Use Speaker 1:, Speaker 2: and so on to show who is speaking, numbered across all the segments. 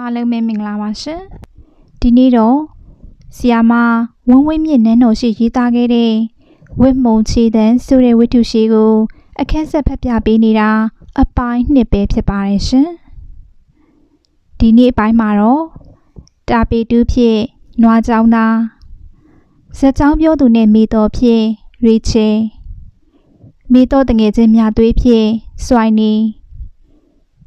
Speaker 1: အားလုံးပဲမင်္ဂလာပါရှင်ဒီနေ့တော့ဆီယာမဝင်းဝင်းမြင့်နန်းတော်ရှိရေးသားခဲ့တဲ့ဝစ်မုံချေတန်းဆိုတဲ့ဝတ္ထုရှိကိုအခက်ဆက်ဖတ်ပြပေးနေတာအပိုင်းနှစ်ပဲဖြစ်ပါတယ်ရှင်ဒီနေ့အပိုင်းမှာတော့တာပေတူးဖြစ်နွားကြောင်းသားဇက်ကြောင်းပြောသူနဲ့မိတော်ဖြစ်ရီချေမိတော်တငယ်ချင်းမြသွေးဖြစ်စွိုင်းနီ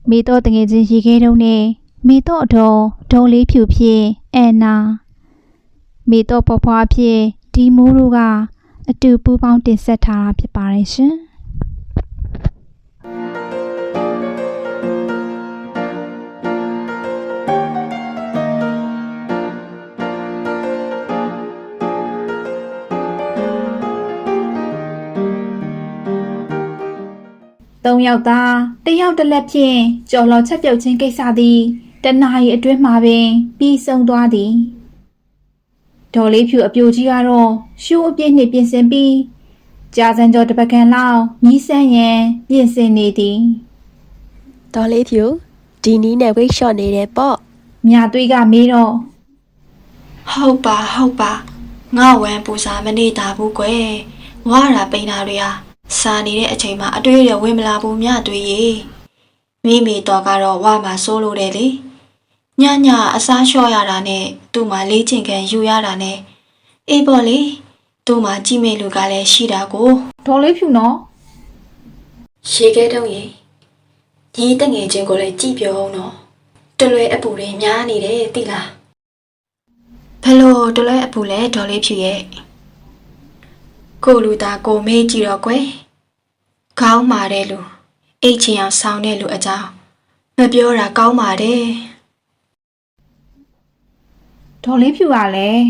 Speaker 1: မိတော်တငယ်ချင်းရေခဲတုံးနဲ့ မိတော့အတော်ဒေါ်လေးဖြူဖြစ်အန်နာမိတော့ဖွားဖွားဖြစ်ဒီမိုးတို့ကအတူပူးပေါင်းတင်ဆက်ထားတာဖြစ်ပါတယ်ရှင်သုံးယောက်သားတစ်ယောက်တစ်လက်ဖြင့်ကြော်လော်ချက်ပြုတ်ခြင်းကိစ္စသည် တနာရီအတွင်းမှာပင်ပြီးဆုံးသွားသည်ဒေါ်လေးဖြူအပြိုကြီးကတော့ရှူးအပြည့်နှင့်ပြင်ဆင်ပြီးကြာစံကျော်တစ်ပကံလောက်မြည်ဆန်းရန်ပြင်ဆင်နေသည်
Speaker 2: ဒေါ်လေးဖြူဒီနီးနဲ့ဝိတ်လျှော့နေတယ်ပေါ့
Speaker 1: မြသွေးကမေးတော့
Speaker 3: ဟုတ်ပါဟုတ်ပါငါဝမ်းပူစားမနေတာဘူးကွယ်ဝါတာပိန်တာတွေဟာစားနေတဲ့အချိန်မှာအတွေ့ရဝင်မလာဘူးမြတွေ့ရေမိမိတော့ကတော့ဝါမှာစိုးလို့တယ်လေ ညညအစားလျှော့ရတာနဲ့သူ့မှာလေးချင်ခံယူရတာနဲ့အေးပေါ့လေသူ့မှာကြည့်မဲ့လူကလည်းရှိတာကို
Speaker 1: ဒေါ်လေးဖြူနော်
Speaker 3: ရှေခဲတော့ရေညီတငယ်ချင်းကိုလည်းကြည့်ပြောအောင်နော်တလွဲအပူတွေများနေတယ်သိလားဘယ်လိုတလွဲအပူလဲဒေါ်လေးဖြူရဲ့ကိုလူသားကိုမေးကြည့်တော့ကွယ်ကောင်းပါတယ်လူအိတ်ချင်အောင်ဆောင်းတဲ့လူအကြောင်းမပြောတာကောင်းပါတယ်
Speaker 1: ဒေါ်လေးဖြူကလည်း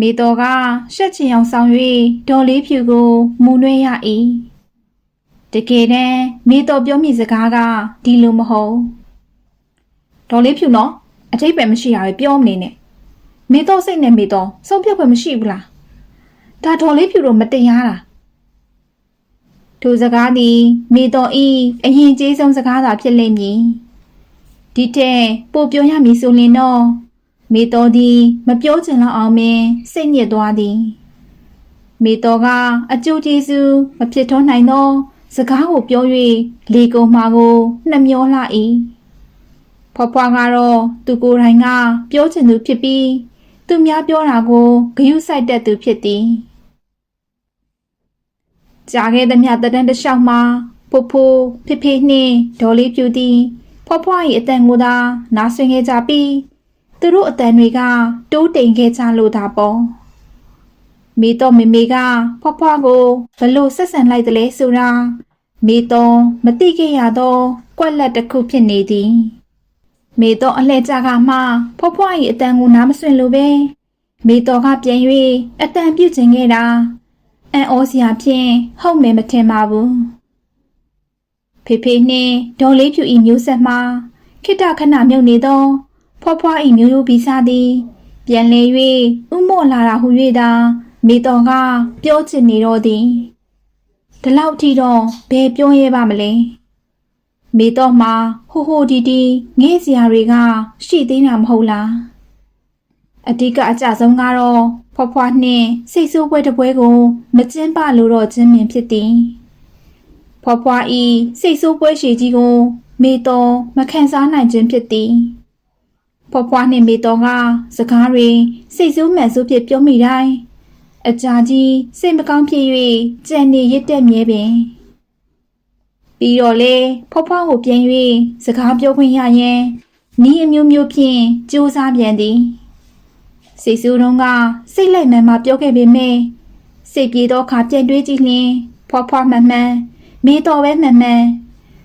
Speaker 1: မိတော်ကရှက်ချင်အောင်ဆောင်၍ဒေါ်လေးဖြူကိုမူနှွဲရ၏တကယ်တမ်းမိတော်ပြောမိစကားကဒီလိုမဟုတ်ဒေါ်လေးဖြူနော်အထိပ္ပယ်မရှိရပဲပြောမနေနဲ့မိတော်စိတ်နဲ့မိတော်ဆုံးဖြတ်ခွင့်မရှိဘူးလားဒါဒေါ်လေးဖြူတို့မတရားတာထိုစကားသည်မိတော်ဤအရင်ကျေးဆုံးစကားသာဖြစ်လိမ့်မည် ဒီတဲ့ပို့ပြောရမည်ဆိုရင်တော့မေတော်သည်မပြောချင်တော့အောင်မင်းစိတ်ညစ်သွားသည်မေတော်ကအကျိုးကျေးဇူးမဖြစ်ထွန်းနိုင်သော စကားကိုပြော၍လေကုန်မှာကိုနှမျောလှ၏ဖွားဖွားကတော့သူကိုယ်တိုင်ကပြောချင်သူဖြစ်ပြီး သူများပြောတာကိုဂယုစိုက်တတ်သူဖြစ်သည်ကြားခဲ့သမျှတဒန်းတစ်လျှောက်မှာဖိုးဖိုးဖေဖေနှင့်ဒေါ်လေးပြူသည် ဖွားဖွား၏အတန်ကိုသာနားဆွင်ခဲ့ကြပြီးသူတို့အတန်တွေကတိုးတိမ်ခဲ့ကြလို့သာပေါ့မိတော့မေမေကဖွားဖွားကိုဘလို့ဆက်ဆံလိုက်တယ်လဲဆိုတာမိတော့မသိခဲ့ရတော့ကွက်လက်တစ်ခုဖြစ်နေသည်မိတော့အလှဲ့ကြကမှဖွားဖွား၏အတန်ကိုနားမဆွင်လို့ပဲမိတော့ကပြန်၍အတန်ပြုတ်ကျင်ခဲ့တာအန်အောစရာဖြင့်ဟုတ်မယ်မထင်ပါဘူး ဖေဖေနှင့်ဒေါ်လေးဖြူဤမျိုးဆက်မှာခိတခဏမြုပ်နေသော ဖွားဖွားဤမျိုးရိုးဗီစားသည် ပြန်လေ၍ဥမော့လာတာဟု၍သာမိတော်ကပြောချင်နေတော့သည်ဒီလောက်ထိတော့ဘယ်ပြောရဲပါမလဲမိတော်မှာဟိုဟိုဒီဒီငဲ့စရာတွေကရှိသေးတာမဟုတ်လားအတိကအကြဆုံးကတော့ဖွားဖွားနှင့်စိတ်ဆိုးပွဲတစ်ပွဲကို မကျင်းပလို့တော့ခြင်းပင်ဖြစ်သည် ဖွားဖွားဤစိတ်ဆိုးပွဲရှိကြီးကို မေတော်မခံစားနိုင်ခြင်းဖြစ်သည်ဖွားဖွားနှင့်မေတော်ကစကားတွေစိတ်ဆိုးမှန်ဆိုးဖြစ်ပြောမိတိုင်းအကြာကြီးစိတ်မကောင်းဖြစ်၍ကြံနေရစ်တက်မြဲပင်ပြီးတော့လေဖွားဖွားကိုပြန်၍စကားပြောခွင့်ရရင်နီးအမျိုးမျိုးဖြင့်စူးစမ်းပြန်သည်စိတ်ဆိုးတုံးကစိတ်လိုက်မှန်မှပြောခဲ့ပေမယ့်စိတ်ပြေသောအခါပြန်တွေးကြည့်လျင်ဖွားဖွားမှန်မှန် မေတော်ပဲမှန်မှန်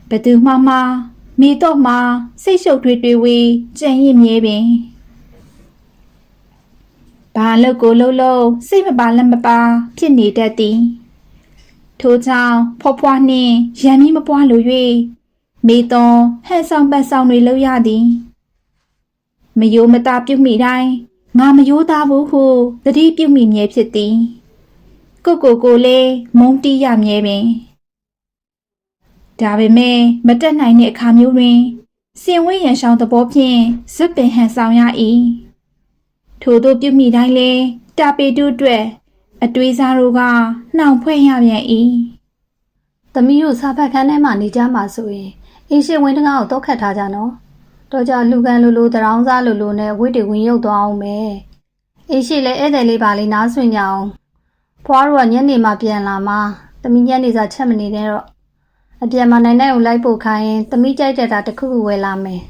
Speaker 1: ဘသူမှမမေတော်မှာစိတ်ရှုပ်ထွေးတွေးဝေးကြံ့ရစ်မြဲပင်ဘာလို့ကိုလှုပ်လှုပ်စိတ်မပါလက်မပါဖြစ်နေတတ်သည်ထို့ကြောင့်ဖွားဖွားနှင့်ရံမီမပွားလို၍မေတော်ဟန်ဆောင်ပတ်ဆောင်တွေလုပ်ရသည်မယိုမတာပြုတ်မိတိုင်းငါမယိုးသားဘူးဟုသတိပြုတ်မိမြဲဖြစ်သည် ကိုကိုကိုလည်းမုန်းတီးရမြဲပင် ဒါပေမဲ့မတက်နိုင်တဲ့အခါမျိုးတွင်စင်ဝိရန်ရှောင်းသဘောဖြင့်ဇစ်ပင်ဟန်ဆောင်ရ၏ထို့သောပြုမိတိုင်းလဲတာပေတုအတွက်အတွေးစားတို့ကနှောင်ဖွဲ့ရပြန်၏။။
Speaker 4: သမီးတို့စာဖတ်ခန်းထဲမှာနေကြမှာဆိုရင်အင်းရှင်ဝင်းတကားကိုတော့ခတ်ထားကြနော်။တော့ကြလူကန်လူလူတရောင်းစားလူလူနဲ့ဝိတ်တွေဝင်ရုပ်သွားအောင်မယ်။အင်းရှင်လည်းဧည့်သည်လေးပါလေးနားဆွင့်ကြအောင်။ဖွားတို့ကညနေမှပြန်လာမှသမီးညနေစာချက်မနေနဲ့တော့ အပြန်မနိုင်နိုင်ကိုလိုက်ဖို့ခိုင်းရင်သမီးကြိုက်တဲ့တာတစ်ခုခုဝယ်လာမယ်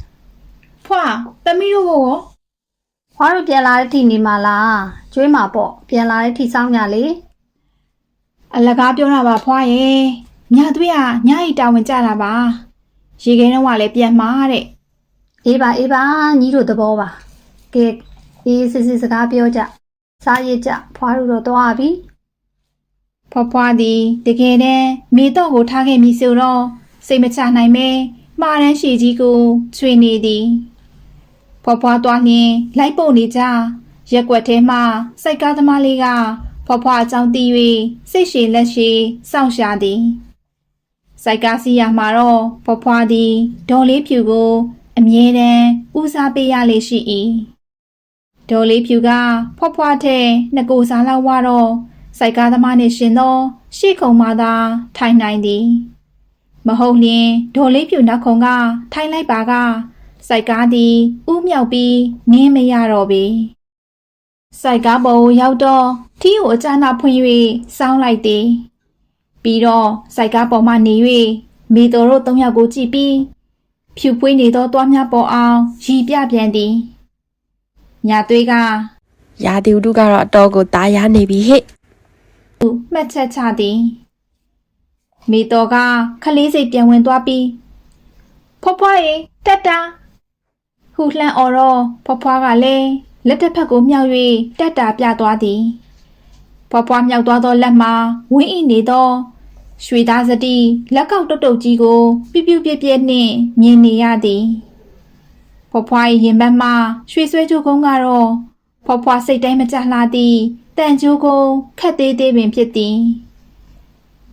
Speaker 1: ဖွာသမီးတို့ကိုရော။
Speaker 4: ဖွားတို့ပြန်လာတဲ့ထိနေမှလား။ကျွေးမှာပေါ့ပြန်လာတဲ့ထိစောင်းကြလေ။
Speaker 1: အလကားပြောတာပါဖွာရဲ့ညသွေးကညရီတာဝန်ကြတာပါရေခဲတော့ကလည်းပြန်มาတဲ့
Speaker 4: အေးပါအေးပါညီတို့သဘောပါကဲအေးစစ်စစ်စကားပြောကြစားရစ်ကြဖွားတို့တော့သွားပြီ
Speaker 1: ဖွာဖွာသည်တကယ်တမ်းမိတော့ကိုထားခဲ့မိဆိုတော့စိတ်မချနိုင်မဲမှားတန်းရှည်ကြီးကိုချွေနေသည်ဖွာဖွာသွားလျင်လိုက်ပုတ်နေကြရက်ွက်ထဲမှစိုက်ကားသမားလေးကဖွာဖွာအကြောင်းသိ၍စိတ်ရှည်လက်ရှည်စောင့်ရှာသည်စိုက်ကားစီရမှာတော့ဖွားဖွားသည်ဒေါ်လေးဖြူကို အမြဲတမ်းဦးစားပေးရလေရှိ၏ဒေါ်လေးဖြူကဖွားဖွားထဲနှစ်ကိုယ်စားလောက်ဝတော့ စိုက်ကားသမားနှင့်ရှင်သောရှေ့ခုံမှသာထိုင်နိုင်သည်မဟုတ်လျင်ဒေါ်လေးဖြူနောက်ခုံကထိုင်လိုက်ပါကစိုက်ကားသည်ဥမြောက်ပြီးနင်းမရတော့ပေစိုက်ကားပေါ်ကိုရောက်တော့ထီးကိုအကြနာဖွင့်၍စောင်းလိုက်သည်ပြီးတော့စိုက်ကားပေါ်မှနေ၍မိတော်တို့သုံးယောက်ကိုကြည့်ပြီးဖြူပွေးနေသောသွားများပေါ်အောင်ရီပြပြန်သည်ညာသွေးက
Speaker 2: ရာသီဥတုကတော့အတော်ကိုตาရနေပြီဟဲ့
Speaker 1: သူမှတ်ချက်ချသည်မိတော်ကခလေးစိတ်ပြန်ဝင်သွားပြီးဖွားဖွားရေတက်တာဟူလှမ်းအော်တော့ဖွားဖွားကလည်းလက်တစ်ဖက်ကိုမြောက်၍တက်တာပြသွားသည်ဖွားဖွားမြောက်သွားသောလက်မှာဝင်းအိနေသောရွှေသားစတိလက်ကောက်တုတ်တုတ်ကြီးကို ပြူးပြူးပြဲပြဲနှင့်မြင်နေရသည်ဖွားဖွား၏ရင်ဘတ်မှရွှေဆွဲကြိုးကုန်းကတော့ဖွားဖွားစိတ်တိုင်းမကြလှသည် တန်ကြိုးကုန်းခက်သေးသေးပင်ဖြစ်သည်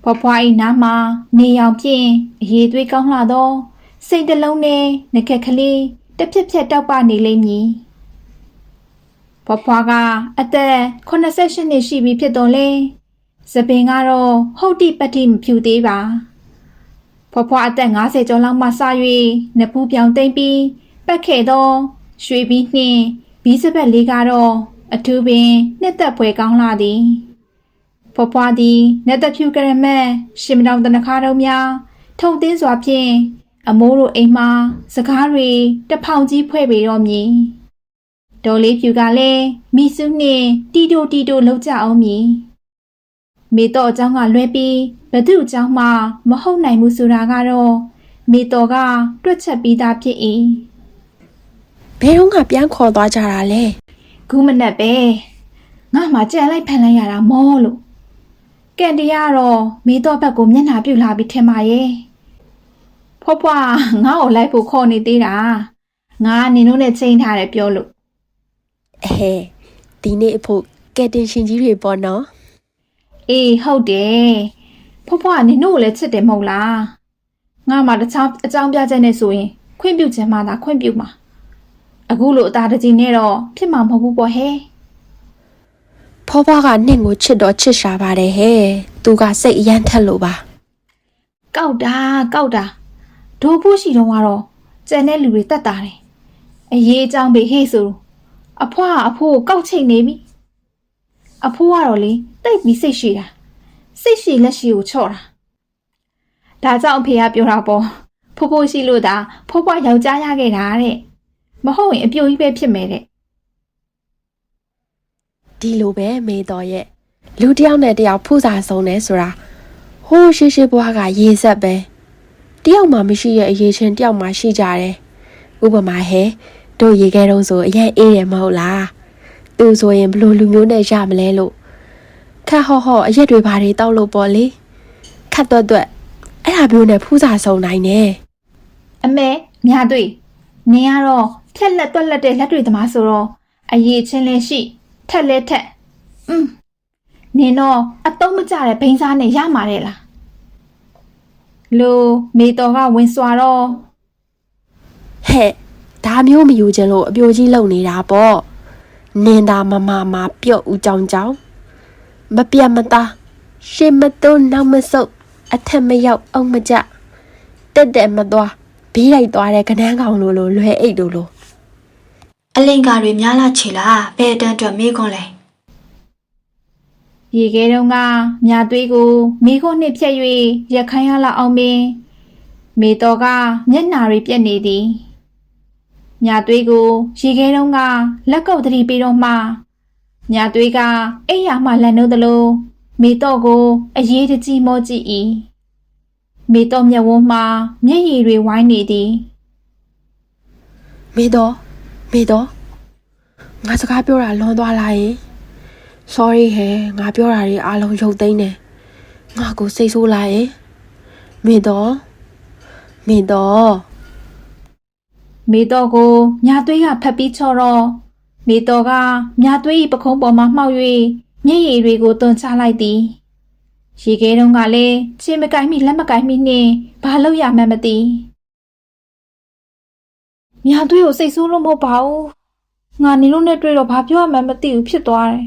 Speaker 1: ဖွားဖွား၏နားမှာနေရောင်ဖြင့်အရေးသွေးကောင်းလှသောစိတ်တစ်လုံးနဲ့ငကက်ကလေးတစ်ဖြက်ဖြက်တောက်ပနေလိမ့်မည်ဖွားဖွားကအသက်88နှစ်ရှိပြီဖြစ်တော်လဲစပင်ကတော့ဟုတ်တိပတ္တိမဖြူသေးပါဖွားဖွားအသက်50ကျော်လောက်မှစ၍နဖူးပြောင်သိမ့်ပြီးပတ်ခဲ့သောရွှေဘီနှင့်ဘီးစပတ်လေးကတော့ အထူးပင်နှစ်သက်ဖွယ်ကောင်းလာသည်ဖွားဖွားသည်နှစ်သက်ဖြူကရမက်ရှင်မတောင်တနခါတော်များထုံသင်းစွာဖြင့်အမိုးတို့အိမ်မှာစကားတွေတဖောင်ကြီးဖွဲ့ပေတော့မည်ဒေါ်လေးဖြူကလည်းမိစုနှင့်တီတိုတီတိုလောက်ကြအောင်မည်မေတော်အကြောင်းကလွဲပြီးဘသူအကြောင်းမှမဟုတ်နိုင်ဘူးဆိုတာကတော့မေတော်ကတွက်ချက်ပြီးသားဖြစ်၏
Speaker 2: ဘယ်တော့ကပြန်ခေါ်သွားကြတာလဲ
Speaker 1: ခုမနဲ့ပဲငါမှကြံလိုက်ဖန်လိုက်ရတာမောလို့ကန်တရားကတော့မေတော်ဘက်ကိုမျက်နှာပြုတ်လာပြီးထင်ပါရဲ့ဖွားဖွားငါ့ကိုလိုက်ဖို့ခေါ်နေသေးတာငါကနင်တို့နဲ့ချိန်ထားတယ်ပြောလို့
Speaker 2: အဟဲဒီနေ့အဖို့ကက်တင်ရှင်ကြီးတွေပေါ့နော်
Speaker 1: အေးဟုတ်တယ်ဖွားဖွားကနင်တို့ကိုလည်းချစ်တယ်မဟုတ်လားငါမှတခြားအကြောင်းပြချက်နဲ့ဆိုရင်ခွင့်ပြုခြင်းမှသာခွင့်ပြုမှာ အခုလိုအသားတကြီးနဲ့တော့ဖြစ်မှာမဟုတ်ဘူးပေါ့ဟဲ့
Speaker 2: ဖွားဖွားကနင့်ကိုချစ်တော့ချစ်ရှာပါတယ်ဟဲ့သူကစိတ်အရန်ထက်လို့ပါ
Speaker 1: ကောက်တာကောက်တာဒိုးဖို့ရှိတော့ကတော့ကျန်တဲ့လူတွေတတ်တာတယ်အရေးအကြောင်းပဲဟေ့ဆိုအဖွားကအဖိုးကိုကောက်ချိန်နေပြီအဖိုးကတော့လေတိတ်ပြီးစိတ်ရှိတာစိတ်ရှိလက်ရှိကိုချော့တာဒါကြောင့်အဖေကပြောတာပေါ့ဖိုးဖိုးရှိလို့သာဖိုးဖွားယောက်ျားရခဲ့တာတဲ့ မဟုတ်ရင်အပြိုကြီးပဲဖြစ်မယ်တဲ့
Speaker 2: ဒီလိုပဲမေတော်ရဲ့လူတစ်ယောက်နဲ့တစ်ယောက်ဖူးစာဆုံးနေဆိုတာဟိုးရှိရှိဘွားကရေဆက်ပဲတယောက်မှမရှိရဲ့အရေးချင်းတယောက်မှရှိကြတယ်ဥပမာဟဲတို့ရေခဲတုံးဆိုအရင်အေးတယ်မဟုတ်လားသူဆိုရင်ဘလို့လူမျိုးနဲ့ရမလဲလို့ခက်ဟော့ဟော့အရက်တွေဘာတွေတောက်လို့ပေါ့လေခတ်တော့တော့အဲ့ဒါမျိုးနဲ့ဖူးစာဆုံးနိုင်တယ်
Speaker 1: အမေမြားတွေ့နင်ကတော့ ဖြက်လက်တွက်လက်တဲ့လက်တွေသမားဆိုတော့အရေးချင်းလဲရှိထက်လဲထက်อืมနင်တော့အတုံးမကြတဲ့ဘိန်းစားနဲ့ရမှာတဲ့လားလူမေတော်ကဝင်စွာတော့
Speaker 2: ဟဲ့ဒါမျိုးမယူခြင်းလို့အပြိုကြီးလုံနေတာပေါ့နင်သာမမမပြုတ်ဦးကြောင်ကြောင်မပြတ်မသားရှေ့မသွန်းနောက်မဆုပ်အထက်မရောက်အောင်မကြတက်တက်မသွားဘေးလိုက်သွားတဲ့ကနန်းကောင်လိုလိုလွယ်အိတ်လိုလို
Speaker 3: အလင်္ကာတွေများလားချေလားဘယ်တန်းအတွက်မေးခွန်းလဲ
Speaker 1: ရေခဲတုံးကမြာသွေးကိုမိခွန်းနှင့်ဖြတ်၍ရခိုင်ရလောက်အောင်ပင်မေတော်ကမျက်နာတွေပြက်နေသည်မြာသွေးကိုရေခဲတုံးကလက်ကုပ်တတိပြီးတော့မှမြာသွေးကအိယာမှလန်နိုးသလိုမေတော်ကိုအရေးတကြီးမောကြည့်၏မေတော်မျက်ဝန်းမှာမျက်ရည်တွေဝိုင်းနေသည်
Speaker 2: မေတော် မေတော်ငါစကားပြောတာလွန်သွားလားယင် sorry ဟဲ့ငါပြောတာတွေအားလုံးရုပ်သိမ်းတယ်ငါကိုစိတ်ဆိုးလာယင်မေတော်မေတော်
Speaker 1: မေတော်ကိုမြာသွေးကဖက်ပြီးချော်တော့မေတော်ကမြာသွေး၏ပခုံးပေါ်မှမှောက်၍မျက်ရည်တွေကိုတွန်းချလိုက်သည်ရေခဲတုံးကလည်းချင်းမကိုင်းမိလက်မကိုင်းမိနှင့်ဘာလို့ရမှန်းမသိ မြာသွေးကိုစိတ်ဆိုးလို့မဟုတ်ပါဘူးငါနေလို့နဲ့တွေ့တော့ဘာပြောရမှန်းမသိဘူးဖြစ်သွားတယ်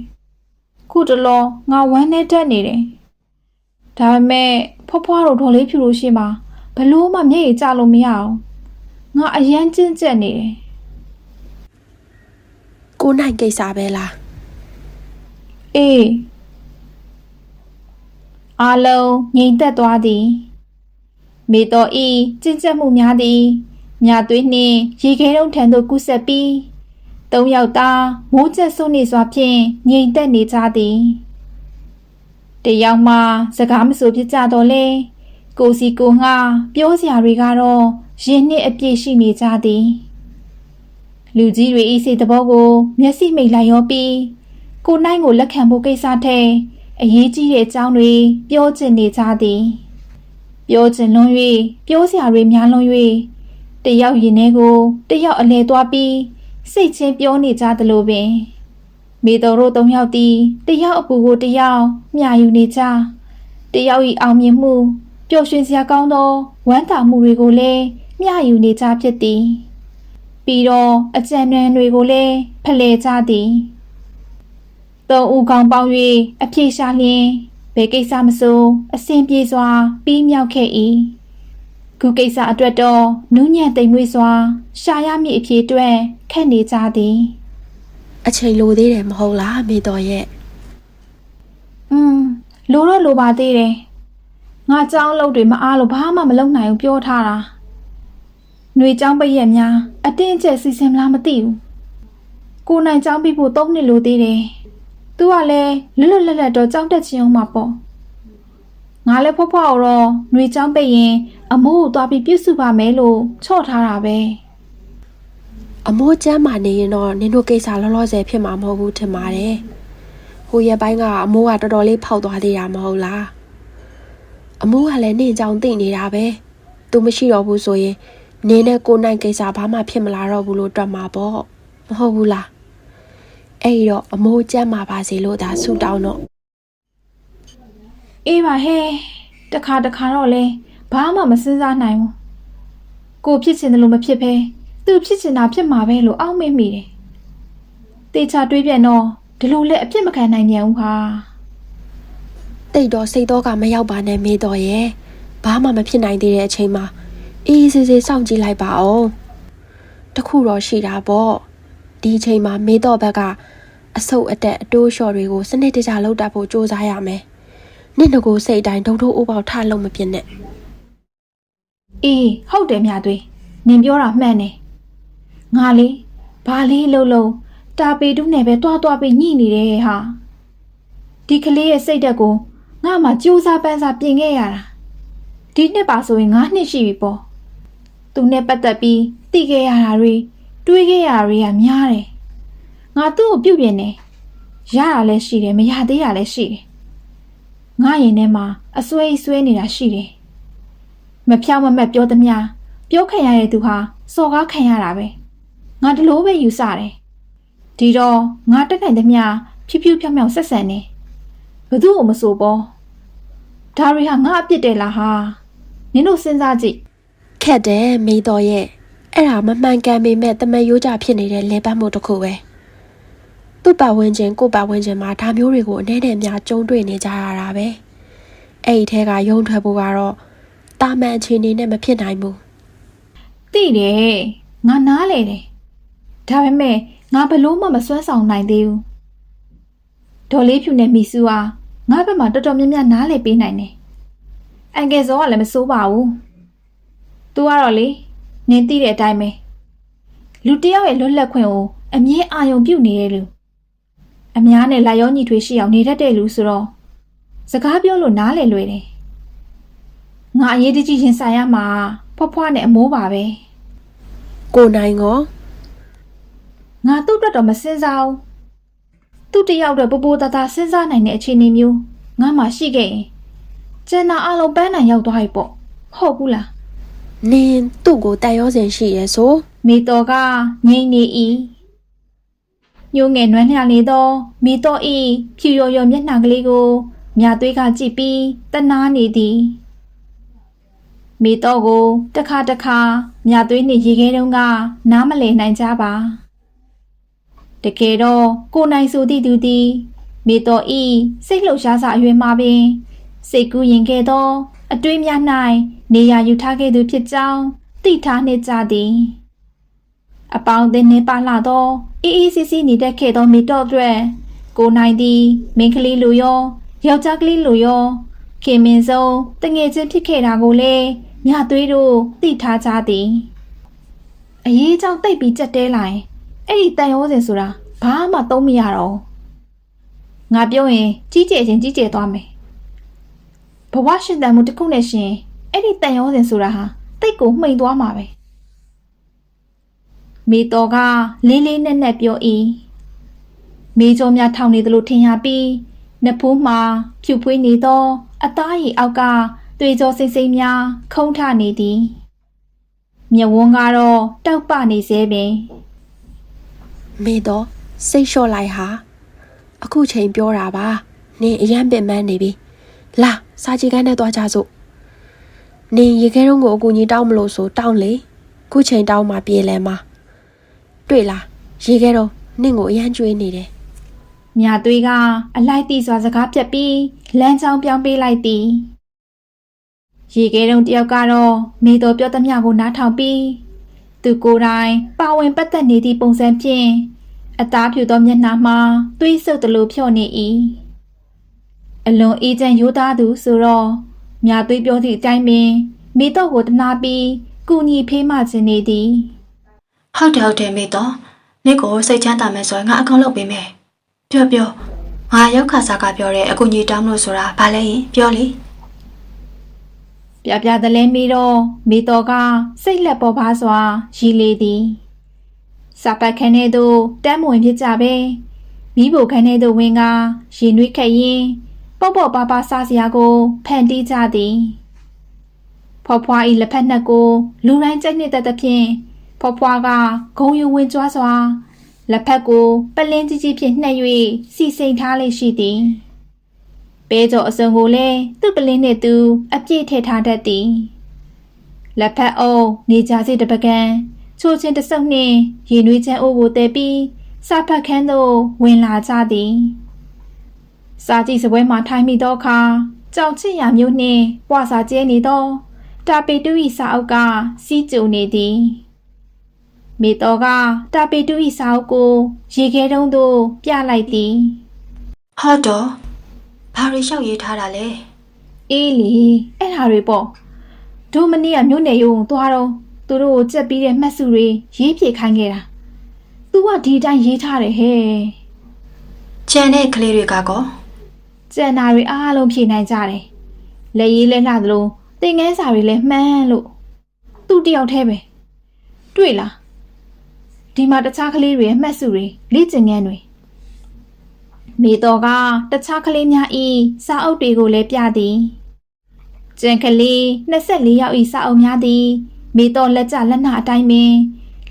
Speaker 1: ခုတလောငါဝမ်းနဲ့တက်နေတယ်ဒါပေမဲ့ဖွားဖွားတို့ဒေါ်လေးဖြူလို့ရှိမှဘလို့မှမျက်ရည်ကျလို့မရအောင်ငါအရန်ကျင့်ကျက်နေတယ်
Speaker 2: ကိုနိုင်ကိစ္စပဲလား။
Speaker 1: အေးအားလုံးငြိမ်သက်သွားသည်။မေတော်ဤကျင့်ကျက်မှုများသည် မြသွေးနှင့်ရေခဲတုံးထံသို့ကူးဆက်ပြီးသုံးယောက်သားမိုးချက်စွန့်နေစွာဖြင့်ငြိမ်သက်နေကြသည်။တယောက်မှစကားမဆိုဖြစ်ကြတော့လေကိုစီကိုငှပြောစရာတွေကတော့ရင်နှင့်အပြည့်ရှိနေကြသည်။လူကြီးတွေဤစိတ်တဘောကိုမျက်စိမိတ်လိုက်ရောပြီးကိုနိုင်ကိုလက်ခံဖို့ကိစ္စထက်အရေးကြီးတဲ့အကြောင်းတွေပြောချင်နေကြသည် ပြောချင်လွန်း၍ပြောစရာတွေများလွန်း၍ တယောက်ရင်ထဲကိုတယောက်အလဲသွားပြီးစိတ်ချင်းပြောနေကြသလိုပင်မိတော်တို့သုံးယောက်သည်တယောက်အပူကိုတယောက်မျှယူနေကြတယောက်ဤအောင်မြင်မှုပျော်ရွှင်စရာကောင်းသောဝမ်းသာမှုတွေကိုလည်းမျှယူနေကြဖြစ်သည်ပြီးတော့အကြံဉာဏ်တွေကိုလည်းဖလှယ်ကြသည်သုံးဦးကောင်းပေါင်း၍အပြေရှာလျင်ဘယ်ကိစ္စမဆိုအစဉ်ပြေစွာပြီးမြောက်ခဲ့၏ ခုကိစ္စအတွက်တော့နူးညံ့သိမ်မွေ့စွာ ရှာရမည့်အဖြေအတွက်ခက်နေကြသည်
Speaker 2: အချိန်လိုသေးတယ်မဟုတ်လားမေတော်ရဲ့
Speaker 1: อืมလိုတော့လိုပါသေးတယ်ငါเจ้าအလုပ်တွေမအားလို့ဘာမှမလုပ်နိုင်ဘူးပြောထားတာຫນွေเจ้าပရက်များအတင်းအကျပ်စီစဉ်မလားမသိဘူးကိုနိုင်เจ้าပြီးဖို့၃နှစ်လိုသေးတယ်သူကလည်းလွတ်လွတ်လပ်လပ်တော့เจ้าတက်ချင်အောင်မှာပေါ့ ငါလည်းဖွားဖွားအောင်တော့ຫນွေချောင်းပိတ်ရင် အမိုးကိုသွားပြီးပြစ်စုပါမယ်လို့ချော့ထားတာပဲ
Speaker 2: အမိုးကျမ်းမာနေရင်တော့နင်တို့ကိစ္စလောလောဆယ်ဖြစ်မှာမဟုတ်ဘူးထင်ပါတယ်ဟိုရက်ပိုင်းကအမိုးကတော်တော်လေးဖောက်သွားသေးတာမဟုတ်လားအမိုးကလည်းနင့်ကြောင်သိနေတာပဲသူမရှိတော့ဘူးဆိုရင်နင်းနဲ့ကိုနိုင်ကိစ္စဘာမှဖြစ်မလာတော့ဘူးလို့တွက်မှာပေါ့မဟုတ်ဘူးလားအဲ့ဒီတော့အမိုးကျမ်းမာပါစေလို့ဒါဆုတောင်းတော့
Speaker 1: အေးပါဟဲ့တခါတခါတော့လဲဘာမှမစဉ်းစားနိုင်ဘူးကိုဖြစ်ချင်တယ်လို့မဖြစ်ဘဲသူဖြစ်ချင်တာဖြစ်မှာပဲလို့အောက်မေ့မိတယ်တေချာတွေးပြန်တော့ဒီလိုလက်အဖြစ်မခံနိုင်ကြဘူးဟာ
Speaker 2: တိတ်တော့စိတ်တော့ကမရောက်ပါနဲ့မေးတော့ရဲ့ဘာမှမဖြစ်နိုင်သေးတဲ့အချိန်မှာအေးစေးစေးစောင့်ကြည့်လိုက်ပါအောင်တခုတော့ရှိတာပေါ့ဒီအချိန်မှာမေးတော့ဘက်ကအဆုတ်အတက်အတိုးလျှော့တွေကိုစနစ်တကျလောက်တတ်ဖို့စူးစမ်းရမယ် နင့်တကူစိတ်အတိုင်းဒုံထိုးဥပေါထလုံးမပြစ်နဲ့
Speaker 1: အေးဟုတ်တယ်မြသွေးနင်ပြောတာမှန်တယ်ငါလေဘာလေးလှုပ်လှုပ်တာပေတုနဲ့ပဲတွားတွားပြီးညှိနေတယ်ဟာဒီကလေးရဲ့စိတ်ဓာတ်ကိုငါမှကြိုးစားပန်းစားပြင်ခဲ့ရတာဒီနှစ်ပါဆိုရင်ငါနှစ်ရှိပြီပေါ့သူနဲ့ပတ်သက်ပြီးသိခဲ့ရတာတွေတွေးခဲ့ရတာတွေကများတယ်ငါသူ့ကိုပြုတ်ပြင်တယ်ရတာလည်းရှိတယ်မရသေးတာလည်းရှိတယ် ငါရင်ထဲမှာအစွဲအစွဲနေတာရှိတယ်မဖြောင်းမမက်ပြောသမျှပြောခံရတဲ့သူဟာစော်ကားခံရတာပဲငါဒီလိုပဲယူဆတယ်ဒီတော့ငါတက်နိုင်သမျှဖြူးဖြူးဖြောင်းဖြောင်းဆက်ဆံနေဘသူ့ကိုမဆိုပေါ့ဒါရီဟာငါအပြစ်တယ်လားဟာနင်တို့စဉ်းစားကြည့်
Speaker 2: ခက်တယ်မေးတော့ရဲ့အဲ့ဒါမမှန်ကန်ပေမဲ့တမန်ရိုးကြဖြစ်နေတဲ့လဲပတ်မှုတစ်ခုပဲ သူ့ပတ်ဝန်းကျင်ကိုယ့်ပတ်ဝန်းကျင်မှာဒါမျိုးတွေကိုအနည်းနဲ့အများကြုံတွေ့နေကြရတာပဲအဲ့ဒီထဲကယုံထွက်ဖို့ကတော့တာမန်အခြေအနေနဲ့မဖြစ်နိုင်ဘူး
Speaker 1: သိတယ်ငါနားလေတယ်ဒါပေမဲ့ငါဘလို့မှမစွမ်းဆောင်နိုင်သေးဘူးဒေါ်လေးဖြူနဲ့မီဆူဟာငါဘက်မှာတော်တော်များများနားလေပေးနိုင်တယ်အန်ကယ်စောကလည်းမစိုးပါဘူးသူကတော့လေနင်းသိတဲ့အတိုင်းပဲလူတစ်ယောက်ရဲ့လွတ်လပ်ခွင့်ကိုအမြဲအာရုံပြုနေတဲ့လူ အများနဲ့လာရောညီထွေရှိအောင်နေတတ်တဲ့လူဆိုတော့စကားပြောလို့နားလေလွယ်တယ်ငါအရေးတကြီးရင်ဆိုင်ရမှာဖွားဖွားနဲ့အမိုးပါပဲ
Speaker 2: ကိုနိုင်ကော
Speaker 1: ငါသူ့အတွက်တော့မစင်စားဘူးသူ့တယောက်တော့ပူပူတသားစဉ်းစားနိုင်တဲ့အခြေအနေမျိုးငါမှရှိခဲ့ရင်ကျန်တာအလုံးပန်းနိုင်ရောက်သွားပြီပေါ့ဟုတ်ဘူးလား
Speaker 2: နင်သူ့ကိုတန်ရောစင်ရှိရဲဆို
Speaker 1: မိတော်ကငိမ့်နေ၏ ညိုငယ်နွမ်းလျာလေတော့မိတော်ဤဖြူရော်ရော်မျက်နှာကလေးကိုမြသွေးကကြည့်ပြီးတနာနေသည်မိတော်ကိုတစ်ခါတစ်ခါမြသွေးနှင့်ရေခဲတုံးကနားမလည်နိုင်ကြပါတကယ်တော့ကိုနိုင်ဆိုသည့်သူသည်မေတော်ဤစိတ်လှုပ်ရှားစာအရွယ်မှာပင်စိတ်ကူးရင်ခဲ့သော အတွေးများ၌နေရာယူထားခဲ့သူဖြစ်ကြောင်းသိထားနှင့်ကြသည် အပေါင်းအသင်းနှင့်ပါလာသော အေးအေးဆေးဆေးနေတတ်ခဲ့သောမေတော်အတွက်ကိုနိုင်သည်မိန်းကလေးလိုရောယောက်ျားကလေးလိုရောခင်မင်းဆုံးတငယ်ချင်းဖြစ်ခဲ့တာကိုလည်းမြသွေးတို့သိထားကြသည်အရေးကြောင့်တိတ်ပြီးကြက်တဲလာရင်အဲ့ဒီတန်ရောစင်ဆိုတာဘာမှသုံးမရတော့ဘူးငါပြောရင်ကြီးကျယ်ချင်းကြီးကျယ်သွားမယ်ဘဝရှင်တန်မှုတစ်ခုနဲ့ရှင်အဲ့ဒီတန်ရောစင်ဆိုတာဟာတိတ်ကိုမှိန်သွားမှာပဲ မိတော်ကလေးလေးနက်နက်ပြော၏မိကျော်များထောင်နေသလိုထင်ရပြီးနဖူးမှာဖြူဖွေးနေသော အသားရည်အောက်ကသွေးကြောစိမ့်စိမ့်များခုံထနေသည်မြဝန်းကတော့တောက်ပနေသေးပင်
Speaker 2: မေတော့စိတ်လျှော့လိုက်ဟာအခုချိန်ပြောတာပါနင်အရန်ပင်ပန်းနေပြီလာစာချီကန်းနဲ့သွားကြစို့နင်ရေခဲတုံးကိုအကူကြီးတောင်းမလို့ဆိုတောင်းလေခုချိန်တောင်းမှပြေလဲမှာ တွေ့လားရေခဲတုံးနင့်ကိုအရန်ကျွေးနေတယ်
Speaker 1: မြသွေးကအလိုက်တီစွာစကားပြက်ပြီးလမ်းချောင်းပြောင်းပေးလိုက်သည်ရေခဲတုံတယောက်ကတော့မိတော်ပြောသမျှကိုနားထောင်ပြီးသူကိုယ်တိုင်ပါဝင်ပတ်သက်နေသည့်ပုံစံဖြင့်အသားဖြူသောမျက်နှာမှာသွေးဆုပ်သလိုဖြော့နေ၏အလွန်အေးချမ်းရိုးသားသူဆိုတော့မြသွေးပြောသည့်အတိုင်းပင်မိတော်ကိုတနာပြီးကုညီဖေးမှခြင်းနေသည်
Speaker 3: ဟုတ်တယ်ဟုတ်တယ်မေတော်နေ့ကိုစိတ်ချမ်းသာမယ်ဆိုရင်ငါအကောင့်လုပ်ပေးမယ်ပြောပြောငါရောက်ခါစားကပြောတဲ့အကူကြီးတောင်းလို့ဆိုတာဘာလဲရင်ပြောလေ
Speaker 1: ပြပြတလဲမီတော့မိတော်ကစိတ်လက်ပေါ်ပါစွာရီလေသည်စာပတ်ခန်းထဲသို့တမ်းမဝင်ဖြစ်ကြပဲမိဖို့ခန်းထဲသို့ဝင်ကရင်နွေးခက်ရင်ပေါ့ပေါ့ပါပါစားစရာကိုဖန်တီးကြသည်ဖွားဖွားဤလက်ဖက်နှက်ကိုလူတိုင်းကြိုက်နေတဲ့သဖြင့် ဖွားဖွားကဂုံယူဝင်ကြွားစွာလက်ဖက်ကိုပလင်းကြီးကြီးဖြင့်နှက်၍စီစိန်ထားလေးရှိသည်ပဲကြော်အစုံကိုလည်းသူ့ပလင်းနဲ့သူအပြည့်ထည့်ထားတတ်သည်လက်ဖက်အုပ်နေကြစီတပကံချိုးချင်းတဆုပ်နှင့်ရင်နွေးချမ်းအိုးကိုတဲပြီးစာဖတ်ခန်းသို့ဝင်လာကြသည်စာကြည့်စပွဲမှာထိုင်မိသောအခါကြောင်ချစ်ရမျိုးနှင့်ပွာစာကျဲနေသောတာပေတူ၏စာအုပ်ကစီးကြုံနေသည် မိတော်ကတာပေတူ၏စာအုပ်ကိုရေခဲတုံးသို့ပြလိုက်သည်
Speaker 3: ဟုတ်တော့ဘာတွေလျှောက်ရေးထားတာလဲ
Speaker 1: အေးလေအဲ့ဟာတွေပေါ့ဒိုမနီကမြို့နယ်ရုံသွားတော့သူတို့ကိုကြက်ပြီးတဲ့မှတ်စုတွေရေးပြေခိုင်းခဲ့တာ तू ကဒီအတိုင်းရေးထားတယ်ဟဲ့
Speaker 3: ကျန်တဲ့ကလေးတွေကကော
Speaker 1: ကျန်တာတွေအားလုံးဖြေနိုင်ကြတယ်လက်ရေးလဲလှသလိုသင်ငန်းစာတွေလည်းမှန်းလို့သူ့တယောက်တည်းပဲတွေ့လား ဒီမှာတခြားကလေးတွေရဲ့မှတ်စုတွေလေ့ကျင့်ခန်းတွေမိတော်ကတခြားကလေးများဤစာအုပ်တွေကိုလည်းပြသည်ကျန်ကလေး24ယောက်ဤစာအုပ်များသည်မိတော်လက်ကျလက်နှအတိုင်းပင်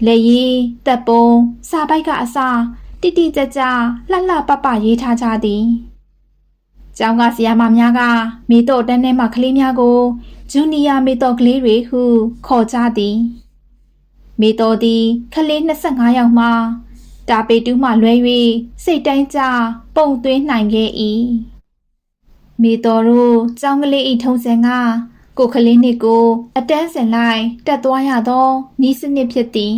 Speaker 1: လက်ရည်တပ်ပုံစာပိုက်ကအစာတိတိကျကျလှလှပပရေးထားကြသည်ကျောင်းကဆရာမများကမိတော်တန်းထဲမှကလေးများကိုဂျူနီယာမိတော်ကလေးတွေဟုခေါ်ကြသည် မေတော်သည်ခလေး25ယောက်မှတာပေတူးမှလွဲ၍စိတ်တိုင်းကြပုံသွင်းနိုင်ခဲ့၏မေတော်တို့ကြောင်းကလေးဤထုံးစံကကိုခလေးနှစ်ကို အတန်းစင်လိုက်တက်သွားရသောဤစနစ်ဖြစ်သည်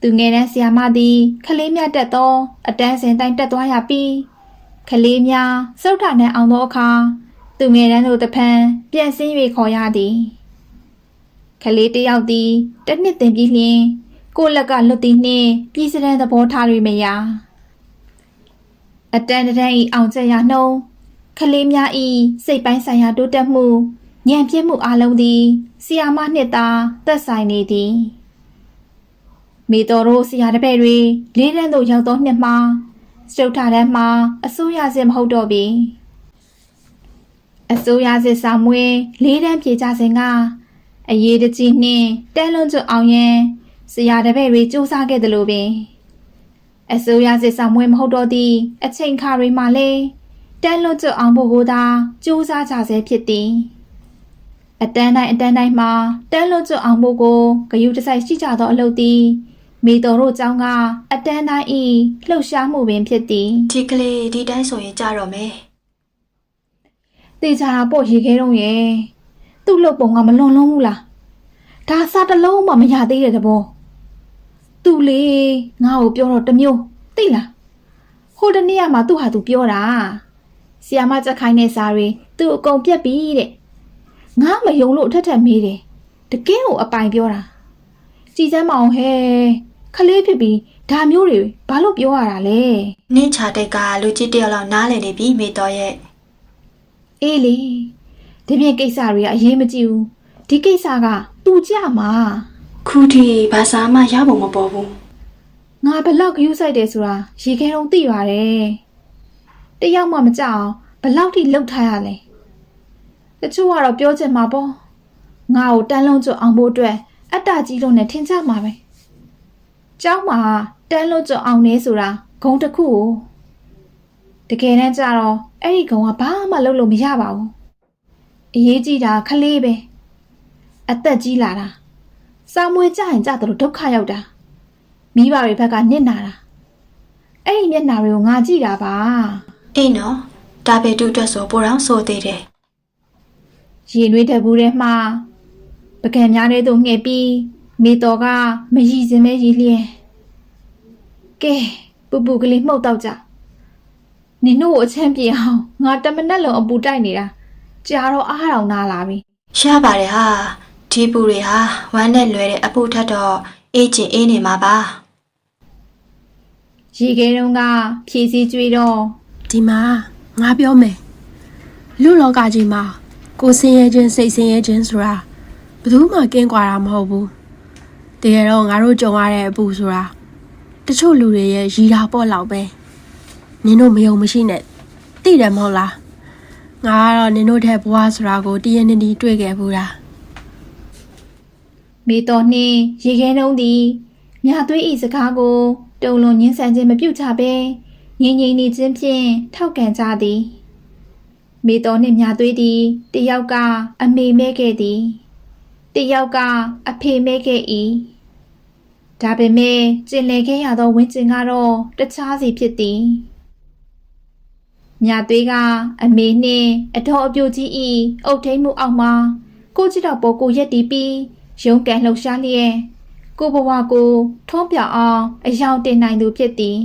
Speaker 1: သူငယ်တန်းဆီယာမသည်ခလေးမြတ်တက်သောအတန်းစင်တိုင်းတက်သွားရပြီးခလေးများစုတ်ထနဲ့အောင်သောအခါသူငယ်တန်းတို့တဖန်ပြန်ဆင်း၍ခေါ်ရသည် ခလေးတစ်ယောက်သည်တစ်နှစ်တင်ပြီးလျင်ကိုယ့်လက်ကလွတ်သည်နှင့်ပြည်စတဲ့သဘောထား၍မရအတန်တန်ဤအောင်ချက်ရနှုံးခလေးများဤစိတ်ပိုင်းဆိုင်ရာတိုးတက်မှုဉာဏ်ပြည့်မှုအလုံးသည်ဆီယာမနှစ်သာသက်ဆိုင်နေသည်မိတော်တို့ဆီယာတပည့်တွေလေးတန်းသို့ရောက်သောနှစ်မှာစတုထတန်းမှာအစိုးရစစ်မဟုတ်တော့ပြီအစိုးရစစ်စာမွေးလေးတန်းပြေကြစဉ်က အရေးတကြီးနှင့်တဲလွန်ကျွအောင်ရင်ဆရာတပည့်တွေစူးစမ်းခဲ့တယ်လို့ပင်အစိုးရစစ်ဆောင်မွေးမဟုတ်တော့သည့်အချိန်ခါတွေမှလည်းတဲလွန်ကျွအောင်ဖို့ကိုသာစူးစမ်းကြဆဲဖြစ်သည်အတန်းတိုင်းအတန်းတိုင်းမှာတဲလွန်ကျွအောင်ဖို့ကိုဂယုတစိုက်ရှိကြသောအလုပ်သည်မိတော်တို့ကျောင်းကအတန်းတိုင်းဤလှုပ်ရှားမှုပင်ဖြစ်သည်
Speaker 3: ဒီကလေးဒီတိုင်းဆိုရင်ကြတော့မယ်
Speaker 1: တေချာတာပေါ့ရေခဲတော့ရဲ့ သူ့လုပ်ပုံကမလွန်လုံးဘူးလားဒါစားတစ်လုံးမှမရသေးတဲ့တဘောသူလေငါ့ကိုပြောတော့တစ်မျိုးသိလားဟိုတနေ့ကမှသူ့ဟာသူပြောတာဆီယာမကြက်ခိုင်းတဲ့စားတွေသူ့အကုန်ပြက်ပြီတဲ့ငါမယုံလို့အထက်ထက်မေးတယ်တကင်းကိုအပိုင်ပြောတာကြည်စမ်းမအောင်ဟဲ့ခလေးဖြစ်ပြီးဒါမျိုးတွေဘာလို့ပြောရတာလဲ
Speaker 3: နင်းချာတက်ကလူကြီးတယောက်လောက်နားလည်နေပြီမေတော်ရဲ့
Speaker 1: အေးလေ ဒီပြင်ကိစ္စတွေကအရေးမကြီးဘူးဒီကိစ္စကသူကြမှာ
Speaker 3: ခုထိဘာသာမှရဖို့မပေါ်ဘူး
Speaker 1: ငါဘလောက်ဂယုစိုက်တယ်ဆိုတာရေခဲတုံးသိပါတယ်တယောက်မှမကြောက်အောင်ဘလောက်ထိလှုပ်ထားရလဲတချို့ကတော့ပြောချင်မှာပေါ့ငါ့ကိုတန်းလုံးကျွတ်အောင်ဖို့အတွက်အတ္တကြီးလုံးနဲ့ထင်ကြမှာပဲကျောင်းမှာတန်းလုံးကျွတ်အောင်နေဆိုတာဂုံတစ်ခုကိုတကယ်တမ်းကျတော့အဲ့ဒီဂုံကဘာမှလုပ်လို့မရပါဘူး အရေးကြီးတာခလေးပဲအသက်ကြီးလာတာစာမွေးကြရင်ကြတယ်လို့ဒုက္ခရောက်တာမိဘတွေဘက်ကနစ်နာတာအဲ့ဒီမျက်နာတွေကိုငါကြည့်တာပါ
Speaker 3: အေးနော်ဒါပေတူအတွက်ဆိုပိုတော့ဆိုသေးတယ်
Speaker 1: ရင်နွေးတက်ဘူးထဲမှာပကံများတဲ့သူငှက်ပြီးမိတော်ကမရည်စင်မဲရည်လျက်ကဲပူပူကလေးမှုတ်တော့ကြနင်တို့ကိုအချမ်းပြေအောင်ငါတမနက်လုံးအပူတိုက်နေတာ ကြာတော့အားတောင်နာလာပြီ
Speaker 3: ရပါတယ်ဟာဒီပူတွေဟာဝမ်းနဲ့လွယ်တဲ့အပူထက်တော့အေးချင်အေးနေမှာပါ
Speaker 1: ရေခဲတုံးကဖြည့်စည်းကြွေးတော့
Speaker 2: ဒီမှာငါပြောမယ်လူလောကကြီးမှာကိုယ်စင်ရဲခြင်းစိတ်စင်ရဲခြင်းဆိုတာဘယ်သူမှကင်းကွာတာမဟုတ်ဘူးတကယ်တော့ငါတို့ကြုံရတဲ့အပူဆိုတာတချို့လူတွေရဲ့ရီတာပေါ့လောက်ပဲနင်တို့မယုံမရှိနဲ့သိတယ်မဟုတ်လား ငါကတော့နင်တို့တဲ့ဘဝဆိုတာကိုတည်ရနေနေတွေ့ခဲ့ဘူးလား
Speaker 1: မိတော်နှင့်ရေခဲတုံးသည်မြသွေးဤစကားကို တုံလွန်ညှင်းဆန်ခြင်းမပြုတ်ကြဘဲငြိမ်ငြိမ်နေခြင်းဖြင့်ထောက်ကန်ကြသည်မိတော်နှင့်မြသွေးသည်တယောက်ကအမေမဲခဲ့သည်တယောက်ကအဖေမဲခဲ့၏ဒါပေမဲ့ကျင်လည်ခဲ့ရသောဝင်းကျင်ကတော့တခြားစီဖြစ်သည် မြသွေးကအမေနှင့်အတော်အပြိုကြီးဤအုတ်ထိန်မှုအောက်မှာကိုကြည့်တော့ပေါ်ကိုရက်တီးပြီးရုံးကန်လှုပ်ရှားလျက်ကိုဘဝကိုထုံးပြောင်အောင်အယောင်တင်နိုင်သူဖြစ်သည်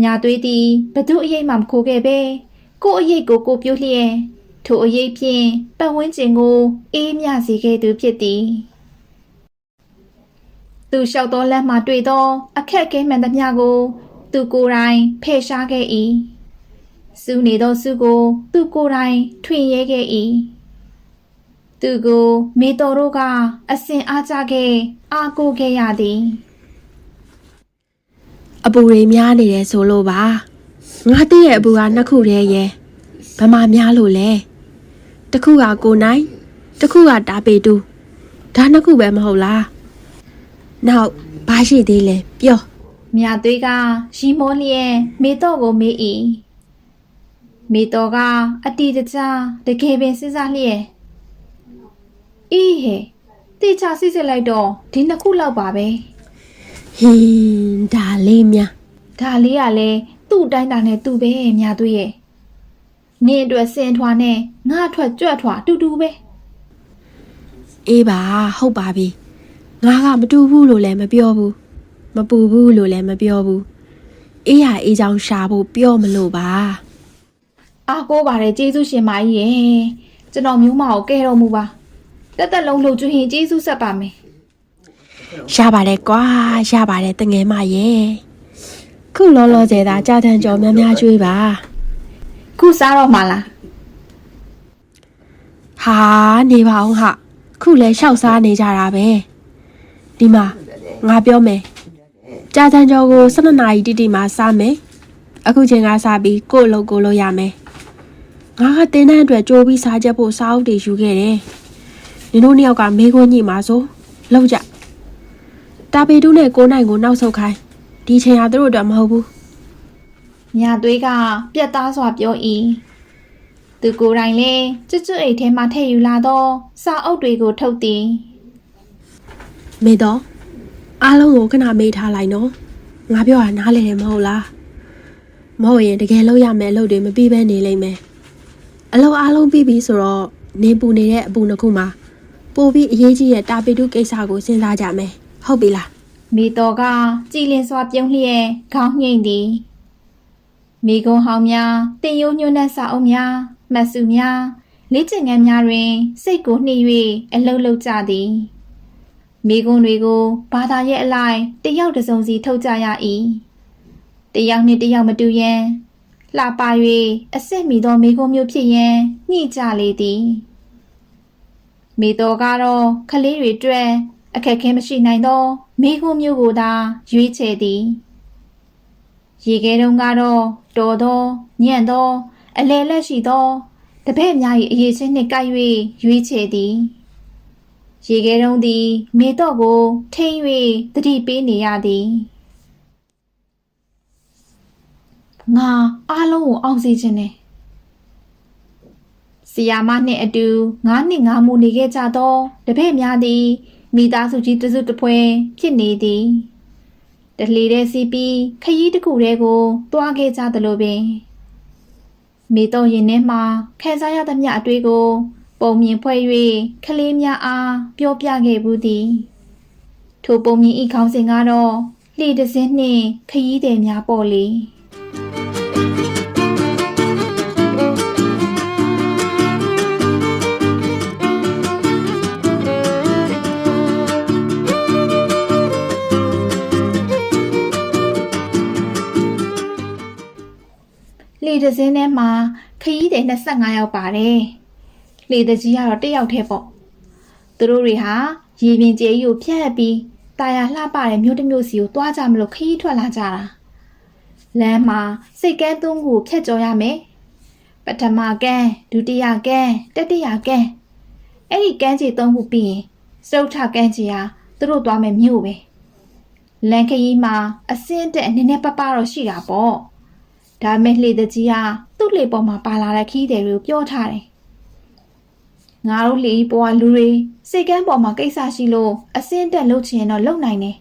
Speaker 1: မြာသွေးသည်ဘသူအရေးမှမခိုးခဲ့ပဲကိုအရေးကိုကိုပြုတ်လျက်ထိုအရေးဖြင့်ပတ်ဝန်းကျင်ကိုအေးမြစေခဲ့သူဖြစ်သည်သူလျှောက်သောလမ်းမှာတွေ့သော အခက်အခဲမှန်သမျှကို သူကိုယ်တိုင်ဖယ်ရှားခဲ့၏ စူးနေသောစုကို သူကိုယ်တိုင်ထွင်ရဲခဲ့၏သူကိုမေတော်တို့ကအစဉ်အားကြခဲ့အားကိုးခဲ့ရသည်
Speaker 2: အပူတွေများနေတယ်ဆိုလို့ပါငါသိရဲ့အပူကနှစ်ခုတည်းရဲ့ဘယ်မှာများလို့လဲတစ်ခုကကိုနိုင်တစ်ခုကတာပေတူဒါနှစ်ခုပဲမဟုတ်လားနောက်ဘာရှိသေးလဲပြော
Speaker 1: မြာသွေးကရီမောလျက်မေတော်ကိုမေး၏ မေတော်ကအတီတကြတကယ်ပင်စဉ်းစားလျက်အေးဟဲ့တေချာစစ်စစ်လိုက်တော့ဒီနှစ်ခုလောက်ပါပဲ
Speaker 2: ဟင်းဒါလေးများ
Speaker 1: ဒါလေးကလည်းသူ့အတိုင်းတာနဲ့သူ့ပဲမြာသွေးရဲ့နင်းအတွက်စင်ထွာနဲ့ငါအထွက်ကြွက်ထွာအတူတူပဲ
Speaker 2: အေးပါဟုတ်ပါပြီငါကမတူဘူးလို့လည်းမပြောဘူးမပူဘူးလို့လည်းမပြောဘူးအေးရအေးချောင်းရှာဖို့ပြောမလို့ပါ
Speaker 1: အားကိုးပါတယ်ကျေးဇူးရှင်မကြီးရဲ့ကျွန်တော်မျိုးမကိုကဲတော်မူပါတက်တက်လုံးလှုပ်ကျွေးရင်ကျေးဇူးဆက်ပါမယ်
Speaker 2: ရပါတယ်ကွာရပါတယ်တငယ်မရဲ့ခုလောလောဆယ်သာကြာတန်ကြော်များများကျွေးပါ
Speaker 1: ခုစားတော့မှလား
Speaker 2: ဟာနေပါအောင်ဟာခုလဲလျှောက်စားနေကြတာပဲဒီမှာငါပြောမယ်ကြာတန်ကြော်ကို12နာရီတိတိမှစားမယ်အခုချိန်ကစားပြီးကို့အလုပ်ကိုလုပ်ရမယ် ငါကတင်းတန်းအတွက်ကြိုးပြီးစားချက်ဖို့စားအုပ်တွေယူခဲ့တယ်နင်တို့နှစ်ယောက်ကမေးခွန်းညိမှာဆိုလောက်ကြတာပေတူးနဲ့ကိုနိုင်ကိုနောက်ဆုတ်ခိုင်းဒီချိန်ဟာသူတို့အတွက်မဟုတ်ဘူး
Speaker 1: ညာသွေးကပြက်သားစွာပြော၏သူကိုယ်တိုင်လည်းကျွတ်ကျွတ်အိတ်ထဲမှထည့်ယူလာတော့စာအုပ်တွေကိုထုတ်သည်
Speaker 2: မေတော့အားလုံးကိုခဏမေးထားလိုက်နော်ငါပြောတာနားလည်တယ်မဟုတ်လားမဟုတ်ရင်တကယ်လို့ရမယ်အလုပ်တွေမပြီးဘဲနေလိမ့်မယ် အလုပ်အားလုံးပြီးပြီဆိုတော့နေပူနေတဲ့အပူနှစ်ခုမှာပို့ပြီးအရေးကြီးတဲ့တာပီတုကိစ္စကိုစဉ်းစားကြမယ်ဟုတ်ပြီလား
Speaker 1: မိတော်ကကြည်လင်စွာပြုံးလျက်ခေါင်းငိမ့်သည်မိကုံဟောင်းများတင်ယိုးညွန်းတဲ့စာအုပ်များမတ်စုများလေးကျင်ငန်းများတွင် စိတ်ကိုနှိပ်၍အလုတ်လုတ်ကြသည်မိကုံတွေကိုဘာသာရဲ့အလိုက်တယောက်တစ်စုံစီထုတ်ကြရ၏တယောက်နှင့်တယောက်မတူရန် လှပ၍အစစ်မီသောမိကုံမျိုးဖြစ်ရန်ညှိကြလေသည်မိတော်ကတော့ခလေးတွေအတွက်အခက်ခဲမရှိနိုင်သောမိခုမျိုးကိုသာရွေးချယ်သည်ရေခဲတုံးကတော့တော်သောညံ့သော အလဲလက်ရှိသောတပည့်များ၏အရေးချင်းနှင့်ကိုက်၍ရွေးချယ်သည်ရေခဲတုံးသည်မေတော့ကိုထိမ့်၍တတိပေးနေရသည် ငါအားလုံးကိုအောင်စေခြင်းနဲ့ဆီယာမနှင့်အတူငါးနှစ်ငါးမူနေခဲ့ကြသောတပည့်များသည်မိသားစုကြီးတစုတစ်ဖွဲဖြစ်နေသည်တလှီတဲ့စီးပြီးခရီးတစ်ခုတည်းကိုတွားခဲ့ကြသလိုပင်မိတော့ရင်ထဲမှာခံစားရသမျှအတွေ့ကို ပုံမြင်ဖွဲ့၍ခလေးများအားပြောပြခဲ့ဘူးသည်ထိုပုံမြင်ဤခေါင်းစဉ်ကတော့လှေတစ်စင်းနှင့်ခရီးသည်များပေါ့လေ တစ်စင်းထဲမှာခရီးသည်25ယောက်ပါတယ်။လေတကြီးကတော့တစ်ယောက်တည်းပေါ့။သူတို့တွေဟာရေပြင်ကျဲကြီးကိုဖျက်ပြီးတာယာလှပတဲ့မြို့တစ်မြို့စီကိုတွားကြမလို့ခရီးထွက်လာကြတာ။လမ်းမှာစိတ်ကဲသုံးခုကိုဖျက်ကြော်ရမယ်။ပထမကန်းဒုတိယကန်းတတိယကန်းအဲ့ဒီကန်းကြီးသုံးခုပြီးရင်စတုထကန်းကြီးဟာသူတို့သွားမယ်မြို့ပဲ။လမ်းခရီးမှာအစင်းတက်နည်းနည်းပပတော့ရှိတာပေါ့။ ဒါမဲ့လှေတကြီးကသူ့လှေပေါ်မှာပါလာတဲ့ခီးတယ်တွေကိုပြောထားတယ်။ငါတို့လှေပေါ်ကလူတွေစိတ်ကန်းပေါ်မှာကိစ္စရှိလို့အစင်းတက်လှုပ်ချင်ရင်တော့လှုပ်နိုင်တယ်